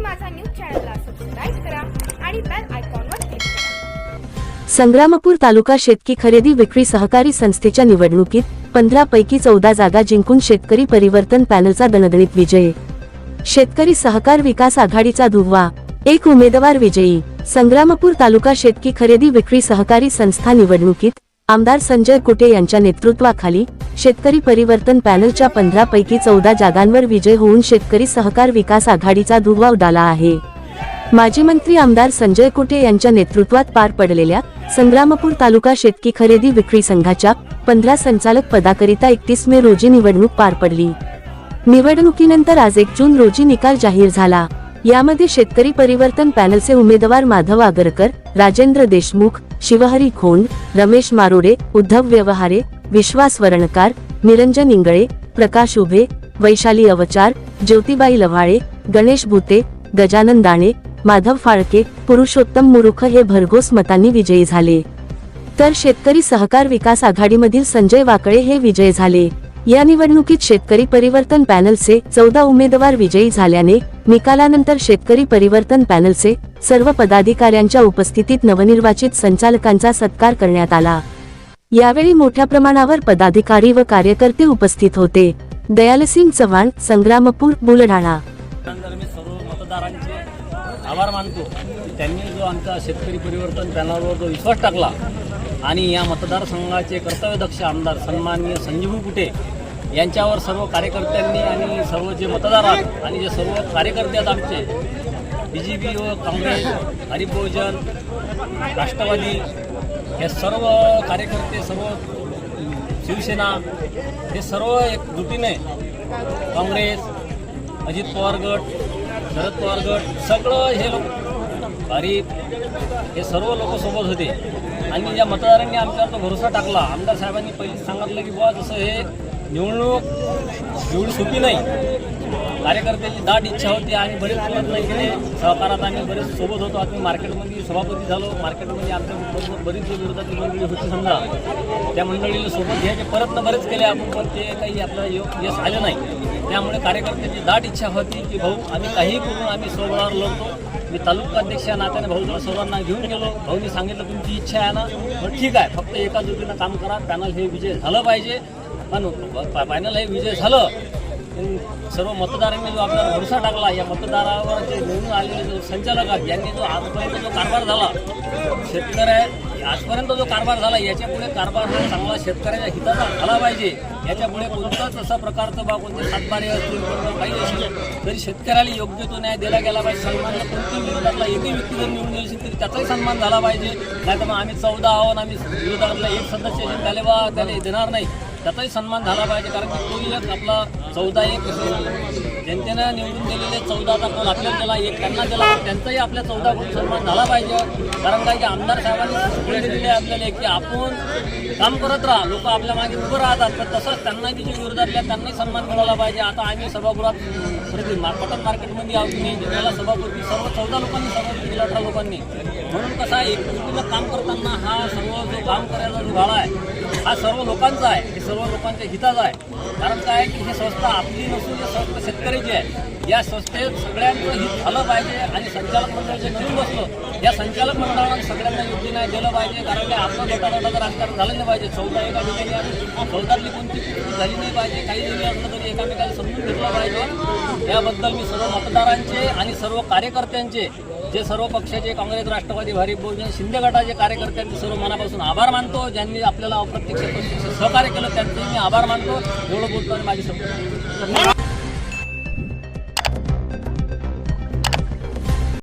माझा न्यूज चॅनलला सबस्क्राईब करा आणि बेल आयकॉनवर क्लिक करा. संग्रामपूर तालुका शेतकी खरेदी विक्री सहकारी संस्थेच्या निवडणुकीत पंधरा पैकी चौदा जागा जिंकून शेतकरी परिवर्तन पॅनलचा दणदणीत विजय. शेतकरी सहकार विकास आघाडीचा धुव्वा. एक उमेदवार विजयी. संग्रामपूर तालुका शेतकी खरेदी विक्री सहकारी संस्था निवडणुकीत आमदार संजय कुटे यांच्या नेतृत्वाखाली शेतकरी परिवर्तन पॅनलच्या पंधरा पैकी चौदा जागांवर विजय होऊन शेतकरी सहकार विकास आघाडीचा धुव्वा उडाला आहे. माजी मंत्री आमदार संजय कुटे यांच्या नेतृत्वात पार पडलेल्या संग्रामपूर तालुका शेतकी खरेदी विक्री संघाच्या पंधरा संचालक पदाकरिता एकतीस मे रोजी निवडणूक पार पडली. निवडणुकीनंतर आज एक जून रोजी निकाल जाहीर झाला. यामध्ये शेतकरी परिवर्तन पॅनलचे उमेदवार माधव आगरकर राजेंद्र देशमुख शिवहरी खोंड रमेश मारोडे उद्धव व्यवहारे विश्वास वरणकार निरंजन इंगळे प्रकाश उभे वैशाली अवचार ज्योतिबाई लव्हाळे गणेश भुते गजानन दाणे माधव फाळके पुरुषोत्तम मुरुख हे भरघोस मतांनी विजयी झाले. तर शेतकरी सहकार विकास आघाडीमधील संजय वाकळे हे विजय झाले. या निवडणुकीत शेतकरी परिवर्तन पॅनलचे चौदा उमेदवार विजयी झाल्याने निकालानंतर शेतकरी परिवर्तन पॅनलचे सर्व पदाधिकाऱ्यांच्या उपस्थितीत नवनिर्वाचित संचालकांचा सत्कार करण्यात आला. यावेळी मोठ्या प्रमाणावर पदाधिकारी व कार्यकर्ते उपस्थित होते. दयालसिंग चव्हाण संग्रामपूर बुलढाणा. मतदारांचे आभार मानतो. त्यांनी जो आमचा शेतकरी परिवर्तन पॅनलवर जो विश्वास टाकला आणि या मतदारसंघाचे कर्तव्यदक्ष आमदार सन्माननीय संजीव कुटे यांच्यावर सर्व कार्यकर्त्यांनी आणि सर्व जे मतदार आहेत आणि जे सर्व कार्यकर्ते आहेत आमचे बी जे पी व काँग्रेस हरिभोजन राष्ट्रवादी हे सर्व कार्यकर्ते सर्व शिवसेना हे सर्व एकजुटीने काँग्रेस अजित पवार गट शरद पवार गट सगळं हे लोक भारी हे सर्व लोक सोबत होते. आणि ज्या मतदारांनी आमच्यावर तो भरोसा टाकला आमदार साहेबांनी पहिलेच सांगितलं की बुवा जसं हे निवडणूक एवढी सोपी नाही. कार्यकर्त्यांची दाट इच्छा होती आणि बरेच प्रयत्न केले सहकारात आम्ही बरेच सोबत होतो. आम्ही मार्केटमध्ये सभापती झालो. मार्केटमध्ये आमच्या बरोबर बरीच विरोधातली मंडळी होती समजा. त्या मंडळीला सोबत घ्यायचे प्रयत्न बरेच केले आपण पण ते काही आपलं योग यश आलं नाही. त्यामुळे कार्यकर्त्यांची दाट इच्छा होती की भाऊ आम्ही काही करून आम्ही सोबळावर लढतो मी तालुका अध्यक्ष या नात्याने भाऊजवळ सर्वांना घेऊन गेलो. भाऊनी सांगितलं तुमची इच्छा आहे ना मग ठीक आहे. फक्त एका जोडीनं काम करा. पॅनल हे विजय झालं पाहिजे. पण पॅनल हे विजय झालं. सर्व मतदारांनी जो आपला भरोसा टाकला या मतदारावर जे निवडून आलेले जो संचालक आहेत यांनी जो आजपर्यंत जो कारभार झाला शेतकऱ्या आजपर्यंत जो कारभार झाला याच्यापुढे कारभार हा चांगला शेतकऱ्याच्या हिताचा झाला पाहिजे. याच्यापुढे कोणताच असा प्रकारचं बा कोणते सातबारे असतील कोणतं काही असेल तरी शेतकऱ्याला योग्य तो न्याय दिला गेला पाहिजे. सन्मानला कोणती विरोधातला एकही व्यक्ती जर निवडून येईल तरी त्याचाही सन्मान झाला पाहिजे. नाही तर मग आम्ही चौदा आहोत आम्ही विरोधातला एक सदस्य झाले बा त्याला देणार नाही. त्याचाही सन्मान झाला पाहिजे कारण की तोही एक आपला चौदा एक जनतेनं निवडून दिलेले चौदाचा कोण आपल्याला दिला एक त्यांना दिला त्यांचाही आपल्या चौदा कोण सन्मान झाला पाहिजे. कारण काय की आमदार साहेबांनी दिले दिलेले आपल्याला की आपण काम करत राहा लोक आपल्या मागे उभं राहतात तर तसंच त्यांना जे विरोधातल्या त्यांनाही सन्मान मिळाला पाहिजे. आता आम्ही सभागृहात प्रति पटन मार्केटमध्ये आहोत नाही जिल्ह्याला सभापती सर्व चौदा लोकांनी सभापती दिला अठरा लोकांनी. म्हणून कसं आहे एक काम करताना हा सर्व जो काम करायला जो गाळा आहे हा सर्व लोकांचा आहे हे सर्व लोकांच्या हिताचा आहे. कारण काय आहे की ही संस्था आपली नसून ही संस्था शेतकऱ्याची आहे या संस्थेत सगळ्यांचं हित झालं पाहिजे आणि संचालक मंडळ जे नवीन बसलं. या संचालक मंडळानं सगळ्यांना योग्य नाही दिलं पाहिजे कारण की आपलं गटागटाचं राजकारण झालं नाही पाहिजे. चौदा एका ठिकाणी आणि चौदातली कोणती झाली नाही पाहिजे काही जरी असलं तरी एकामेकाला समजून घेतलं पाहिजे. याबद्दल मी सर्व मतदारांचे आणि सर्व कार्यकर्त्यांचे जे सर्व पक्षाचे काँग्रेस राष्ट्रवादी भारिप बहुजन शिंदे गटाचे कार्यकर्त्यांचे सर्व मनापासून आभार मानतो ज्यांनी आपल्याला अप्रत्यक्ष प्रत्यक्ष सहकार्य केलं त्यांचे मी आभार मानतो. एवढं बोलतो आणि माझी संपूर्ण